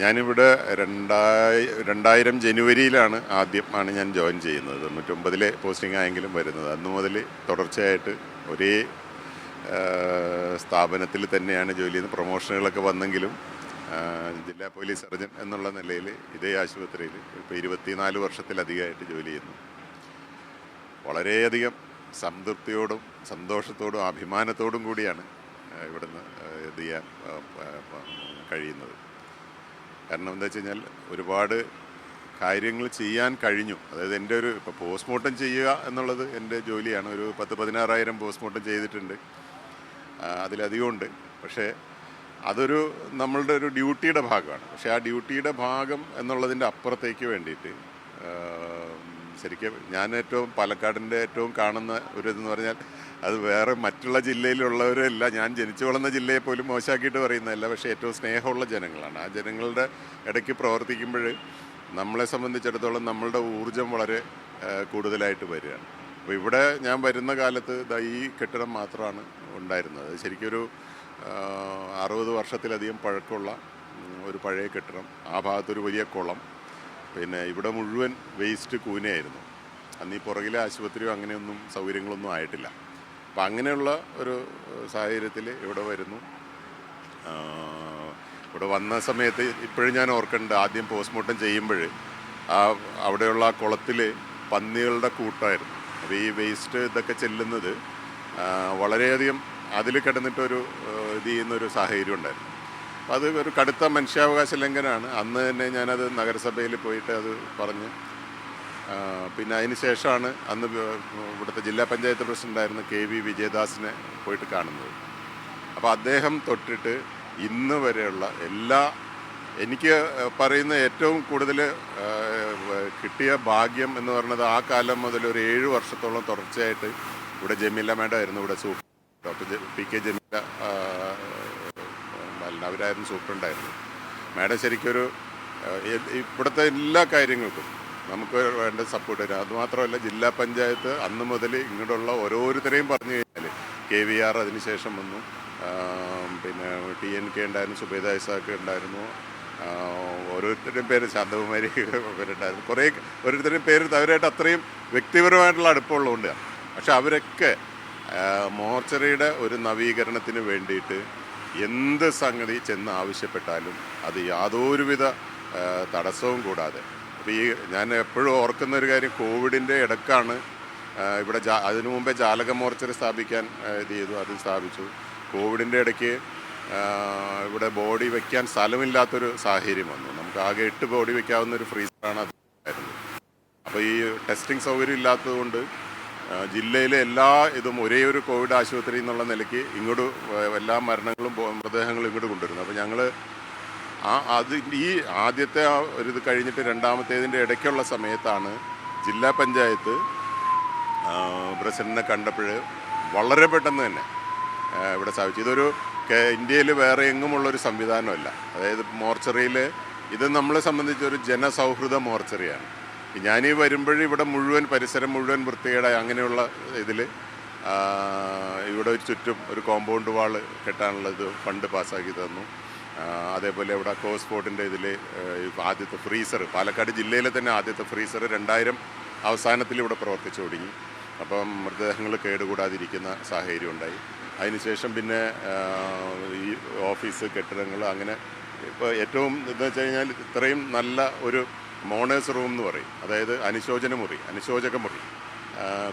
ഞാനിവിടെ രണ്ടായി രണ്ടായിരം ജനുവരിയിലാണ് ആദ്യം ആണ് ഞാൻ ജോയിൻ ചെയ്യുന്നത്. തൊണ്ണൂറ്റൊമ്പതിലെ പോസ്റ്റിംഗ് ആയെങ്കിലും വരുന്നത്. അന്നു മുതൽ തുടർച്ചയായിട്ട് ഒരേ സ്ഥാപനത്തിൽ തന്നെയാണ് ജോലി ചെയ്യുന്നത്. പ്രൊമോഷനുകളൊക്കെ വന്നെങ്കിലും ജില്ലാ പോലീസ് സർജൻ എന്നുള്ള നിലയിൽ ഇതേ ആശുപത്രിയിൽ ഇപ്പോൾ ഇരുപത്തിനാല് വർഷത്തിലധികമായിട്ട് ജോലി ചെയ്യുന്നു. വളരെയധികം സംതൃപ്തിയോടും സന്തോഷത്തോടും അഭിമാനത്തോടും കൂടിയാണ് ഇവിടുന്ന് ഇത് ചെയ്യാൻ കഴിയുന്നത്. കാരണം എന്താ വെച്ച് കഴിഞ്ഞാൽ ഒരുപാട് കാര്യങ്ങൾ ചെയ്യാൻ കഴിഞ്ഞു. അതായത് എന്റെ ഒരു ഇപ്പോൾ പോസ്റ്റ്മോർട്ടം ചെയ്യുക എന്നുള്ളത് എന്റെ ജോലിയാണ്. ഒരു പത്ത് പതിനാറായിരം പോസ്റ്റ്മോർട്ടം ചെയ്തിട്ടുണ്ട്. അതിലധികമുണ്ട് പക്ഷേ അതൊരു നമ്മളുടെ ഒരു ഡ്യൂട്ടിയുടെ ഭാഗമാണ്. പക്ഷേ ആ ഡ്യൂട്ടിയുടെ ഭാഗം എന്നുള്ളതിന്റെ അപ്പുറത്തേക്ക് വേണ്ടിയിട്ട് ശരിക്കും ഞാൻ ഏറ്റവും പാലക്കാടിന്റെ ഏറ്റവും കാണുന്ന ഒരു ഇതെന്ന് പറഞ്ഞാൽ അത് വേറെ മറ്റുള്ള ജില്ലയിലുള്ളവരല്ല. ഞാൻ ജനിച്ചു വളർന്ന ജില്ലയെ പോലും മോശമാക്കിയിട്ട് പറയുന്നതല്ല. പക്ഷേ ഏറ്റവും സ്നേഹമുള്ള ജനങ്ങളാണ്. ആ ജനങ്ങളുടെ ഇടയ്ക്ക് പ്രവർത്തിക്കുമ്പോൾ നമ്മളെ സംബന്ധിച്ചിടത്തോളം നമ്മളുടെ ഊർജം വളരെ കൂടുതലായിട്ട് വരികയാണ്. അപ്പോൾ ഇവിടെ ഞാൻ വരുന്ന കാലത്ത് ദാ ഈ കെട്ടിടം മാത്രമാണ് ഉണ്ടായിരുന്നത്. ശരിക്കൊരു അറുപത് വർഷത്തിലധികം പഴക്കമുള്ള ഒരു പഴയ കെട്ടിടം. ആ ഭാഗത്തൊരു വലിയ കുളം. പിന്നെ ഇവിടെ മുഴുവൻ വേസ്റ്റ് കൂനയായിരുന്നു. അന്ന് ഈ പുറകിലെ ആശുപത്രിയോ അങ്ങനെയൊന്നും സൗകര്യങ്ങളൊന്നും ആയിട്ടില്ല. അപ്പം അങ്ങനെയുള്ള ഒരു സാഹചര്യത്തിൽ ഇവിടെ വരുന്നു. ഇവിടെ വന്ന സമയത്ത് ഇപ്പോഴും ഞാൻ ഓർക്കുന്നുണ്ട് ആദ്യം പോസ്റ്റ്മോർട്ടം ചെയ്യുമ്പോൾ ആ അവിടെയുള്ള ആ കുളത്തിൽ പന്നികളുടെ കൂട്ടമായിരുന്നു അപ്പോൾ ഈ വേസ്റ്റ് ഇതൊക്കെ ചെല്ലുന്നത് വളരെയധികം അതിൽ കിടന്നിട്ടൊരു ഇത് ചെയ്യുന്നൊരു സാഹചര്യം ഉണ്ടായിരുന്നു. അത് ഒരു കടുത്ത മനുഷ്യാവകാശ ലംഘനമാണ്. അന്ന് തന്നെ ഞാനത് നഗരസഭയിൽ പോയിട്ട് അത് പറഞ്ഞ് പിന്നെ അതിന് ശേഷമാണ് അന്ന് ഇവിടുത്തെ ജില്ലാ പഞ്ചായത്ത് പ്രസിഡന്റായിരുന്ന കെ വി വിജയദാസിനെ പോയിട്ട് കാണുന്നത്. അപ്പോൾ അദ്ദേഹം തൊട്ടിട്ട് ഇന്ന് വരെയുള്ള എല്ലാ എനിക്ക് പറയുന്ന ഏറ്റവും കൂടുതൽ കിട്ടിയ ഭാഗ്യം എന്ന് പറയുന്നത് ആ കാലം മുതൽ ഒരു ഏഴ് വർഷത്തോളം തുടർച്ചയായിട്ട് ഇവിടെ ജമീല മേഡം ആയിരുന്നു. ഇവിടെ super doctor P K Jameela അവരായിരുന്നു സൂപ്രണ്ടായിരുന്നു മേഡം ശരിക്കൊരു ഇവിടുത്തെ എല്ലാ കാര്യങ്ങൾക്കും നമുക്ക് വേണ്ട സപ്പോർട്ട് തരും. അതുമാത്രമല്ല ജില്ലാ പഞ്ചായത്ത് അന്ന് മുതൽ ഇങ്ങോട്ടുള്ള ഓരോരുത്തരെയും പറഞ്ഞു കഴിഞ്ഞാൽ കെ വി ആർ അതിനുശേഷം വന്നു. പിന്നെ ടി എൻ കെ ഉണ്ടായിരുന്നു സുബേദ ഇസാഖ് ഉണ്ടായിരുന്നു. ഓരോരുത്തരുടെയും പേര് ശാന്തകുമാരി പേരുണ്ടായിരുന്നു കുറേ ഓരോരുത്തരുടെയും പേര് അവരായിട്ട് അത്രയും വ്യക്തിപരമായിട്ടുള്ള അടുപ്പമുള്ളതുകൊണ്ട്. പക്ഷെ അവരൊക്കെ മോർച്ചറിയുടെ ഒരു നവീകരണത്തിന് വേണ്ടിയിട്ട് എന്ത് സംഗതി ചെന്ന് ആവശ്യപ്പെട്ടാലും അത് യാതൊരുവിധ തടസ്സവും കൂടാതെ അപ്പോൾ ഈ ഞാൻ എപ്പോഴും ഓർക്കുന്ന ഒരു കാര്യം കോവിഡിന്റെ ഇടക്കാണ്. ഇവിടെ ജാ അതിനു മുമ്പേ ജാലക മോർച്ചറി സ്ഥാപിക്കാൻ ഇത് ചെയ്തു അത് സ്ഥാപിച്ചു. കോവിഡിന്റെ ഇടയ്ക്ക് ഇവിടെ ബോഡി വയ്ക്കാൻ സ്ഥലമില്ലാത്തൊരു സാഹചര്യം വന്നു. നമുക്ക് ആകെ എട്ട് ബോഡി വയ്ക്കാവുന്ന ഒരു ഫ്രീസറാണ് അത് അപ്പോൾ ഈ ടെസ്റ്റിംഗ് സൗകര്യം ഇല്ലാത്തതുകൊണ്ട് ജില്ലയിലെ എല്ലാ ഇതും ഒരേ ഒരു കോവിഡ് ആശുപത്രി എന്നുള്ള നിലയ്ക്ക് ഇങ്ങോട്ട് എല്ലാ മരണങ്ങളും മൃതദേഹങ്ങളും ഇങ്ങോട്ട് കൊണ്ടുവരുന്നു. അപ്പോൾ ഞങ്ങൾ ആ അത് ഈ ആദ്യത്തെ ആ ഒരു ഇത് കഴിഞ്ഞിട്ട് രണ്ടാമത്തേതിന്റെ ഇടയ്ക്കുള്ള സമയത്താണ് ജില്ലാ പഞ്ചായത്ത് പ്രസിഡന്റിനെ കണ്ടപ്പോൾ വളരെ പെട്ടെന്ന് തന്നെ ഇവിടെ സ്ഥാപിച്ചു. ഇതൊരു ഇന്ത്യയിൽ വേറെ എങ്ങുമുള്ളൊരു സംവിധാനമല്ല. അതായത് മോർച്ചറിയിൽ ഇത് നമ്മളെ സംബന്ധിച്ച് ഒരു ജനസൗഹൃദ മോർച്ചറിയാണ്. ഞാനീ വരുമ്പോഴും ഇവിടെ മുഴുവൻ പരിസരം മുഴുവൻ വൃത്തികേടായി അങ്ങനെയുള്ള ഇതിൽ ഇവിടെ ചുറ്റും ഒരു കോമ്പൗണ്ട് വാൾ കെട്ടാനുള്ളത് ഫണ്ട് പാസ്സാക്കി തന്നു. അതേപോലെ ഇവിടെ കോസ്പോർട്ടിന്റെ ഇതിൽ ആദ്യത്തെ ഫ്രീസർ പാലക്കാട് ജില്ലയിലെ തന്നെ ആദ്യത്തെ ഫ്രീസർ രണ്ടായിരം അവസാനത്തിൽ ഇവിടെ പ്രവർത്തിച്ചു തുടങ്ങി. അപ്പം മൃതദേഹങ്ങൾ കേടുകൂടാതിരിക്കുന്ന സാഹചര്യം ഉണ്ടായി. അതിനുശേഷം പിന്നെ ഈ ഓഫീസ് കെട്ടിടങ്ങൾ അങ്ങനെ ഇപ്പോൾ ഏറ്റവും എന്താ വെച്ച് കഴിഞ്ഞാൽ ഇത്രയും നല്ല ഒരു മോണേഴ്സ് റൂം എന്ന് പറയും. അതായത് അനുശോചന മുറി അനുശോചക മുറി.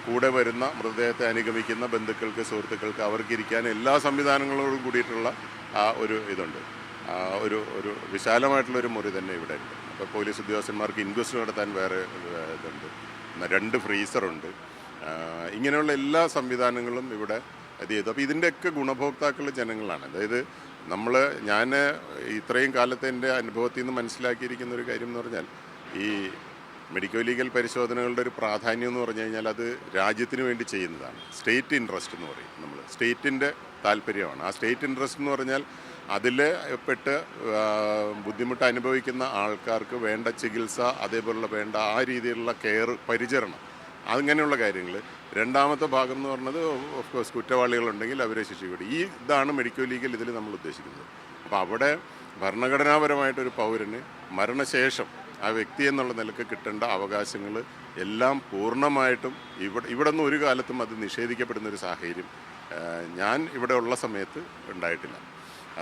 കൂടെ വരുന്ന മൃതദേഹത്തെ അനുഗമിക്കുന്ന ബന്ധുക്കൾക്ക് സുഹൃത്തുക്കൾക്ക് അവർക്കിരിക്കാൻ എല്ലാ സംവിധാനങ്ങളോടും കൂടിയിട്ടുള്ള ആ ഒരു ഇതുണ്ട്. ഒരു ഒരു വിശാലമായിട്ടുള്ള ഒരു മുറി തന്നെ ഇവിടെ ഉണ്ട്. അപ്പോൾ പോലീസ് ഉദ്യോഗസ്ഥന്മാർക്ക് ഇൻക്വസ്റ്റ് നടത്താൻ വേറെ ഇതുണ്ട്. രണ്ട് ഫ്രീസറുണ്ട് ഇങ്ങനെയുള്ള എല്ലാ സംവിധാനങ്ങളും ഇവിടെ ഇത് ചെയ്തു. അപ്പോൾ ഇതിന്റെയൊക്കെ ഗുണഭോക്താക്കൾ ജനങ്ങളാണ്. അതായത് നമ്മൾ ഞാൻ ഇത്രയും കാലത്തെ എന്റെ അനുഭവത്തിൽ നിന്ന് മനസ്സിലാക്കിയിരിക്കുന്ന ഒരു കാര്യം എന്ന് പറഞ്ഞാൽ ഈ മെഡിക്കൽ ലീഗൽ പരിശോധനകളുടെ ഒരു പ്രാധാന്യം എന്ന് പറഞ്ഞു കഴിഞ്ഞാൽ അത് രാജ്യത്തിന് വേണ്ടി ചെയ്യുന്നതാണ്. സ്റ്റേറ്റ് ഇൻട്രസ്റ്റ് എന്ന് പറയും നമ്മൾ സ്റ്റേറ്റിന്റെ താല്പര്യമാണ്. ആ സ്റ്റേറ്റ് ഇൻട്രസ്റ്റ് എന്ന് പറഞ്ഞാൽ അതിൽ പെട്ട് ബുദ്ധിമുട്ട് അനുഭവിക്കുന്ന ആൾക്കാർക്ക് വേണ്ട ചികിത്സ അതേപോലുള്ള വേണ്ട ആ രീതിയിലുള്ള കെയർ പരിചരണം അങ്ങനെയുള്ള കാര്യങ്ങൾ. രണ്ടാമത്തെ ഭാഗം എന്ന് പറഞ്ഞത് ഓഫ് കോഴ്സ് കുറ്റവാളികളുണ്ടെങ്കിൽ അവരെ ശിക്ഷിക്കപ്പെടും. ഈ ഇതാണ് മെഡിക്കൽ ലീഗൽ ഇതിൽ നമ്മൾ ഉദ്ദേശിക്കുന്നത്. അപ്പോൾ അവിടെ ഭരണഘടനാപരമായിട്ടൊരു പൗരന് മരണശേഷം ആ വ്യക്തി എന്നുള്ള നിലയ്ക്ക് കിട്ടേണ്ട അവകാശങ്ങൾ എല്ലാം പൂർണമായിട്ടും ഇവിടെ ഇവിടെ നിന്ന് ഒരു കാലത്തും അത് നിഷേധിക്കപ്പെടുന്ന ഒരു സാഹചര്യം ഞാൻ ഇവിടെ ഉള്ള സമയത്ത് ഉണ്ടായിട്ടില്ല.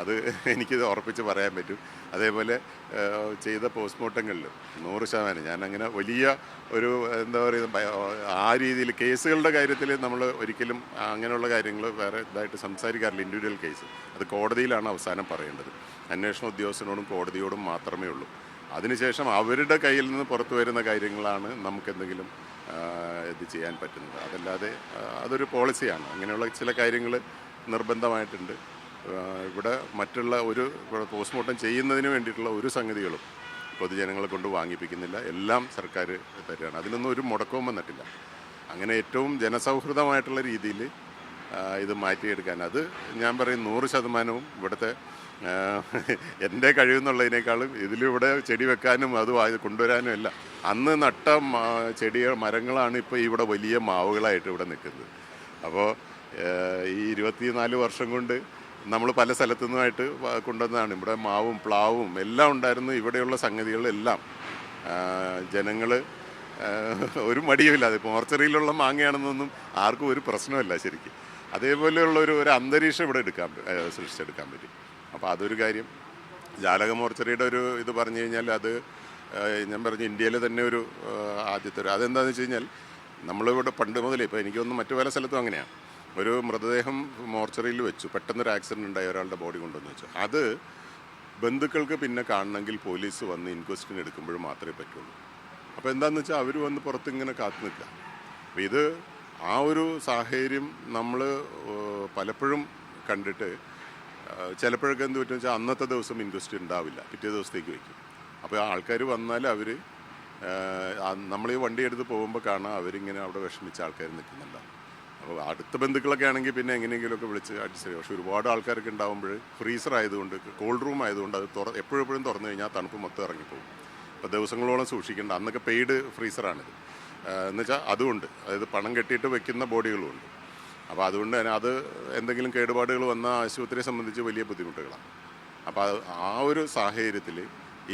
അത് എനിക്കിത് ഉറപ്പിച്ച് പറയാൻ പറ്റും. അതേപോലെ ചെയ്ത പോസ്റ്റ്മോർട്ടങ്ങളിൽ നൂറ് ശതമാനം. ഞാനങ്ങനെ വലിയ ഒരു എന്താ പറയുക ആ രീതിയിൽ കേസുകളുടെ കാര്യത്തിൽ നമ്മൾ ഒരിക്കലും അങ്ങനെയുള്ള കാര്യങ്ങൾ വേറെ ഇതായിട്ട് സംസാരിക്കാറില്ല ഇൻഡിവിജ്വൽ കേസ്. അത് കോടതിയിലാണ് അവസാനം പറയേണ്ടത്. അന്വേഷണ ഉദ്യോഗസ്ഥനോടും കോടതിയോടും മാത്രമേ ഉള്ളൂ. അതിനുശേഷം അവരുടെ കയ്യിൽ നിന്ന് പുറത്തു വരുന്ന കാര്യങ്ങളാണ് നമുക്കെന്തെങ്കിലും ഇത് ചെയ്യാൻ പറ്റുന്നത്. അതല്ലാതെ അതൊരു പോളിസിയാണ്. അങ്ങനെയുള്ള ചില കാര്യങ്ങൾ നിർബന്ധമായിട്ടുണ്ട്. ഇവിടെ മറ്റുള്ള ഒരു പോസ്റ്റ്മോർട്ടം ചെയ്യുന്നതിന് വേണ്ടിയിട്ടുള്ള ഒരു സംഗതികളും പൊതുജനങ്ങളെ കൊണ്ട് വാങ്ങിപ്പിക്കുന്നില്ല. എല്ലാം സർക്കാർ തരികയാണ് അതിനൊന്നും ഒരു മുടക്കവും വന്നിട്ടില്ല. അങ്ങനെ ഏറ്റവും ജനസൗഹൃദമായിട്ടുള്ള രീതിയിൽ ഇത് മാറ്റിയെടുക്കാൻ. അത് ഞാൻ പറയും നൂറ് ശതമാനവും ഇവിടുത്തെ എന്റെ കഴിവെന്നുള്ളതിനേക്കാളും ഇതിലിവിടെ ചെടി വെക്കാനും അത് കൊണ്ടുവരാനും അല്ല. അന്ന് നട്ട ചെടിയ ചെടി മരങ്ങളാണ് ഇപ്പോൾ ഇവിടെ വലിയ മാവുകളായിട്ട് ഇവിടെ നിൽക്കുന്നത്. അപ്പോൾ ഈ ഇരുപത്തിനാല് വർഷം കൊണ്ട് നമ്മൾ പല സ്ഥലത്തു നിന്നുമായിട്ട് കൊണ്ടുവന്നതാണ്. ഇവിടെ മാവും പ്ലാവും എല്ലാം ഉണ്ടായിരുന്നു. ഇവിടെയുള്ള സംഗതികളെല്ലാം ജനങ്ങൾ ഒരു മടിയുമില്ലാതെ ഇപ്പോൾ ഓർച്ചറിയിലുള്ള മാങ്ങയാണെന്നൊന്നും ആർക്കും ഒരു പ്രശ്നമില്ല ശരിക്കും. അതേപോലെയുള്ള ഒരു ഒരു അന്തരീക്ഷം ഇവിടെ എടുക്കാൻ സൃഷ്ടിച്ചെടുക്കാൻ പറ്റും. അപ്പോൾ അതൊരു കാര്യം. ജാലകമോർച്ചറിയുടെ ഒരു ഇത് പറഞ്ഞു കഴിഞ്ഞാൽ അത് ഞാൻ പറഞ്ഞു ഇന്ത്യയിലെ തന്നെ ഒരു ആദ്യത്തെ ഒരു അതെന്താണെന്ന് വെച്ച് കഴിഞ്ഞാൽ നമ്മളിവിടെ പണ്ട് മുതലേ ഇപ്പോൾ എനിക്കൊന്നും മറ്റു പല സ്ഥലത്തും അങ്ങനെയാണ് ഒരു മൃതദേഹം മോർച്ചറിയിൽ വെച്ചു. പെട്ടെന്നൊരു ആക്സിഡന്റ് ഉണ്ടായി ഒരാളുടെ ബോഡി കൊണ്ടുവന്ന് വെച്ചു. അത് ബന്ധുക്കൾക്ക് പിന്നെ കാണണമെങ്കിൽ പോലീസ് വന്ന് ഇൻക്വസ്റ്റിന് എടുക്കുമ്പോൾ മാത്രമേ പറ്റുള്ളൂ. അപ്പോൾ എന്താണെന്ന് വെച്ചാൽ അവർ വന്ന് പുറത്ത് ഇങ്ങനെ കാത്തു നിൽക്കുക. അപ്പോൾ ഇത് ആ ഒരു സാഹചര്യം നമ്മൾ പലപ്പോഴും കണ്ടിട്ട് ചിലപ്പോഴൊക്കെ എന്ത് പറ്റുമെന്ന് വെച്ചാൽ അന്നത്തെ ദിവസം ഇൻക്വസ്റ്റ് ഉണ്ടാവില്ല. പിറ്റേ ദിവസത്തേക്ക് വയ്ക്കും അപ്പോൾ ആൾക്കാർ വന്നാൽ അവർ നമ്മൾ ഈ വണ്ടി എടുത്ത് പോകുമ്പോൾ കാണാം അവരിങ്ങനെ അവിടെ വിഷമിച്ച ആൾക്കാർ നിൽക്കുന്നുണ്ടാവും. അപ്പോൾ അടുത്ത ബന്ധുക്കളൊക്കെ ആണെങ്കിൽ പിന്നെ എങ്ങനെയെങ്കിലുമൊക്കെ വിളിച്ച് ചെയ്യും. പക്ഷേ ഒരുപാട് ആൾക്കാരൊക്കെ ഉണ്ടാകുമ്പോൾ ഫ്രീസർ ആയതുകൊണ്ട് കോൾഡ് റൂം ആയതുകൊണ്ട് അത് തുറ എപ്പോഴും എപ്പോഴും തുറന്നു കഴിഞ്ഞാൽ തണുപ്പ് മൊത്തം ഇറങ്ങിപ്പോകും. അപ്പോൾ ദിവസങ്ങളോളം സൂക്ഷിക്കേണ്ട അന്നൊക്കെ പെയ്ഡ് ഫ്രീസറാണിത്. എന്നുവെച്ചാൽ അതുമുണ്ട്. അതായത് പണം കെട്ടിയിട്ട് വെക്കുന്ന ബോഡികളുമുണ്ട്. അപ്പോൾ അതുകൊണ്ട് തന്നെ അത് എന്തെങ്കിലും കേടുപാടുകൾ വന്ന ആശുപത്രിയെ സംബന്ധിച്ച് വലിയ ബുദ്ധിമുട്ടുകളാണ്. അപ്പോൾ ആ ഒരു സാഹചര്യത്തിൽ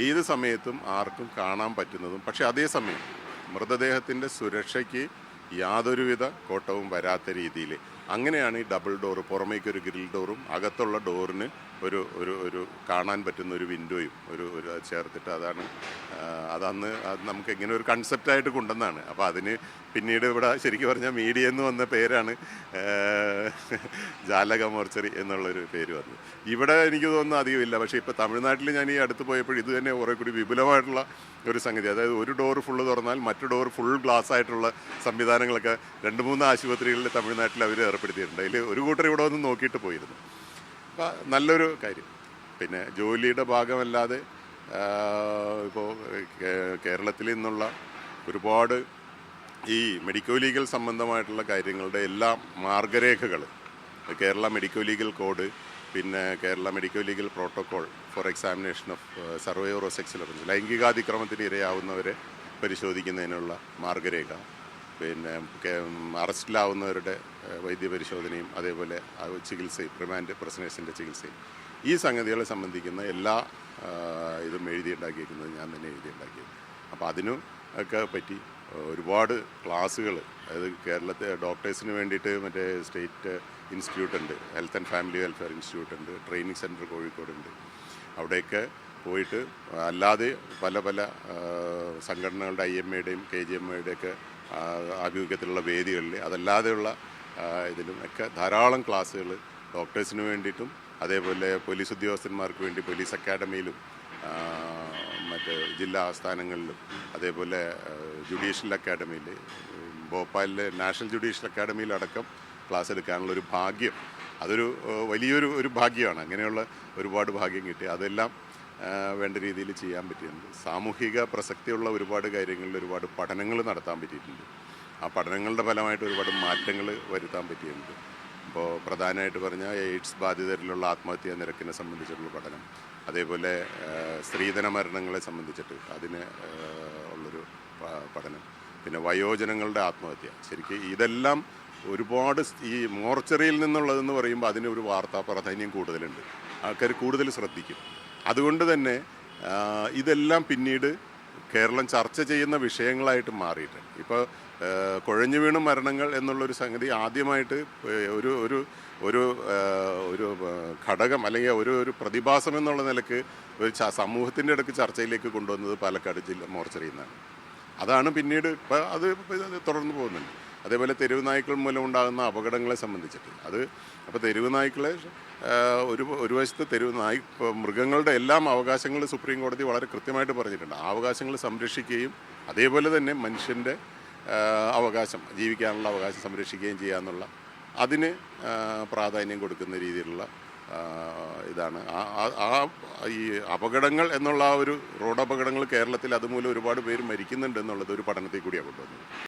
ഏത് സമയത്തും ആർക്കും കാണാൻ പറ്റുന്നതും പക്ഷേ അതേസമയം മൃതദേഹത്തിന്റെ സുരക്ഷയ്ക്ക് യാതൊരുവിധ കോട്ടവും വരാത്ത രീതിയിൽ. അങ്ങനെയാണ് ഈ ഡബിൾ ഡോർ പുറമേക്കൊരു ഗ്രിൽ ഡോറും അകത്തുള്ള ഡോറിന് ഒരു ഒരു ഒരു കാണാൻ പറ്റുന്ന ഒരു വിൻഡോയും ഒരു ഒരു ചേർത്തിട്ട് അതാണ് അതന്ന് അത് നമുക്ക് ഇങ്ങനെ ഒരു കൺസെപ്റ്റായിട്ട് കൊണ്ടുവന്നാണ് അപ്പോൾ അതിന് പിന്നീട് ഇവിടെ ശരിക്കും പറഞ്ഞാൽ മീഡിയ എന്ന് വന്ന പേരാണ് ജാലക മോർച്ചറി എന്നുള്ളൊരു പേര് വന്നത്. ഇവിടെ എനിക്ക് തോന്നുന്നു അധികമില്ല പക്ഷേ ഇപ്പോൾ തമിഴ്നാട്ടിൽ ഞാൻ ഈ അടുത്ത് പോയപ്പോൾ ഇത് തന്നെ കുറേ കൂടി വിപുലമായിട്ടുള്ള ഒരു സംഗതി. അതായത് ഒരു ഡോർ ഫുള്ള് തുറന്നാൽ മറ്റു ഡോർ ഫുൾ ഗ്ലാസ് ആയിട്ടുള്ള സംവിധാനങ്ങളൊക്കെ രണ്ട് മൂന്ന് ആശുപത്രികളിൽ തമിഴ്നാട്ടിൽ അവർ ഏർപ്പെടുത്തിയിട്ടുണ്ട്. അതിൽ ഒരു കൂട്ടർ ഇവിടെ വന്ന് നോക്കിയിട്ട് പോയിരുന്നു. നല്ലൊരു കാര്യം. പിന്നെ ജോലിയുടെ ഭാഗമല്ലാതെ ഇപ്പോൾ കേരളത്തിൽ നിന്നുള്ള ഒരുപാട് ഈ മെഡിക്കോ ലീഗൽ സംബന്ധമായിട്ടുള്ള കാര്യങ്ങളുടെ എല്ലാ മാർഗരേഖകൾ കേരള മെഡിക്കോ ലീഗൽ കോഡ് പിന്നെ Kerala medico legal protocol for examination of survivor of sex offence ലൈംഗികാതിക്രമത്തിന് ഇരയാവുന്നവരെ പരിശോധിക്കുന്നതിനുള്ള മാർഗരേഖ പിന്നെ അറസ്റ്റിലാവുന്നവരുടെ വൈദ്യപരിശോധനയും അതേപോലെ ചികിത്സയും റിമാൻഡ് പ്രസനേഷന്റെ ചികിത്സയും. ഈ സംഗതികളെ സംബന്ധിക്കുന്ന എല്ലാ ഇതും എഴുതിയുണ്ടാക്കിയിരിക്കുന്നത് ഞാൻ തന്നെ എഴുതിയുണ്ടാക്കിയത്. അപ്പോൾ അതിനും ഒക്കെ പറ്റി ഒരുപാട് ക്ലാസ്സുകൾ അതായത് കേരളത്തെ ഡോക്ടേഴ്സിന് വേണ്ടിയിട്ട് മറ്റേ സ്റ്റേറ്റ് ഇൻസ്റ്റിറ്റ്യൂട്ട് ഉണ്ട് health and family welfare institute ഉണ്ട് ട്രെയിനിങ് സെന്റർ കോഴിക്കോടുണ്ട്. അവിടെയൊക്കെ പോയിട്ട് അല്ലാതെ പല പല സംഘടനകളുടെ ഐ എം എയുടെയും കെ ജി എം എയുടെയൊക്കെ ആഭിമുഖ്യത്തിലുള്ള വേദികളിൽ അതല്ലാതെയുള്ള ഇതിലും ഒക്കെ ധാരാളം ക്ലാസ്സുകൾ ഡോക്ടേഴ്സിന് വേണ്ടിയിട്ടും അതേപോലെ പോലീസ് ഉദ്യോഗസ്ഥന്മാർക്ക് വേണ്ടി പോലീസ് അക്കാഡമിയിലും മറ്റ് ജില്ലാ ആസ്ഥാനങ്ങളിലും അതേപോലെ ജുഡീഷ്യൽ അക്കാഡമിയിൽ ഭോപ്പാലിലെ നാഷണൽ ജുഡീഷ്യൽ അക്കാഡമിയിലടക്കം ക്ലാസ് എടുക്കാനുള്ള ഒരു ഭാഗ്യം. അതൊരു വലിയൊരു ഒരു ഭാഗ്യമാണ്. അങ്ങനെയുള്ള ഒരുപാട് ഭാഗ്യം കിട്ടി. അതെല്ലാം വേണ്ട രീതിയിൽ ചെയ്യാൻ പറ്റിയിട്ടുണ്ട്. സാമൂഹിക പ്രസക്തിയുള്ള ഒരുപാട് കാര്യങ്ങളിൽ ഒരുപാട് പഠനങ്ങൾ നടത്താൻ പറ്റിയിട്ടുണ്ട്. ആ പഠനങ്ങളുടെ ഫലമായിട്ട് ഒരുപാട് മാറ്റങ്ങൾ വരുത്താൻ പറ്റിയിട്ടുണ്ട്. ഇപ്പോൾ പ്രധാനമായിട്ട് പറഞ്ഞാൽ എയ്ഡ്സ് ബാധിതരിലുള്ള ആത്മഹത്യാ നിരക്കിനെ സംബന്ധിച്ചിട്ടുള്ള പഠനം. അതേപോലെ സ്ത്രീധന മരണങ്ങളെ സംബന്ധിച്ചിട്ട് അതിന് ഉള്ളൊരു പഠനം. പിന്നെ വയോജനങ്ങളുടെ ആത്മഹത്യ. ശരിക്കും ഇതെല്ലാം ഒരുപാട് ഈ മോർച്ചറിയിൽ നിന്നുള്ളതെന്ന് പറയുമ്പോൾ അതിന് ഒരു വാർത്താ പ്രാധാന്യം കൂടുതലുണ്ട്. ആൾക്കാർ കൂടുതൽ ശ്രദ്ധിക്കും. അതുകൊണ്ട് തന്നെ ഇതെല്ലാം പിന്നീട് കേരളം ചർച്ച ചെയ്യുന്ന വിഷയങ്ങളായിട്ട് മാറിയിട്ടുണ്ട്. ഇപ്പോൾ കുഴഞ്ഞു വീണ മരണങ്ങൾ എന്നുള്ളൊരു സംഗതി ആദ്യമായിട്ട് ഒരു ഒരു ഒരു ഒരു ഘടകം അല്ലെങ്കിൽ ഒരു ഒരു പ്രതിഭാസം എന്നുള്ള നിലയ്ക്ക് ഒരു സമൂഹത്തിന്റെ ഇടയ്ക്ക് ചർച്ചയിലേക്ക് കൊണ്ടുവന്നത് പാലക്കാട് ജില്ല മോർച്ചറിയിൽ നിന്നാണ്. അതാണ് പിന്നീട് ഇപ്പം അത് തുടർന്ന് പോകുന്നുണ്ട്. അതേപോലെ തെരുവ് നായ്ക്കൾ മൂലം ഉണ്ടാകുന്ന അപകടങ്ങളെ സംബന്ധിച്ചിട്ട്. അത് അപ്പോൾ തെരുവ് നായ്ക്കളെ ഒരു ഒരു വശത്ത് തെരുവ് നായി മൃഗങ്ങളുടെ എല്ലാം അവകാശങ്ങൾ സുപ്രീം കോടതി വളരെ കൃത്യമായിട്ട് പറഞ്ഞിട്ടുണ്ട്. ആ അവകാശങ്ങൾ സംരക്ഷിക്കുകയും അതേപോലെ തന്നെ മനുഷ്യന്റെ അവകാശം ജീവിക്കാനുള്ള അവകാശം സംരക്ഷിക്കുകയും ചെയ്യാന്നുള്ള അതിന് പ്രാധാന്യം കൊടുക്കുന്ന രീതിയിലുള്ള ഇതാണ്. ആ ഈ അപകടങ്ങൾ എന്നുള്ള ആ ഒരു റോഡ് അപകടങ്ങൾ കേരളത്തിൽ അതുമൂലം ഒരുപാട് പേര് മരിക്കുന്നുണ്ട് എന്നുള്ളത് ഒരു പഠനത്തിൽ കൂടിയാണ് കൊണ്ടുവന്നത്.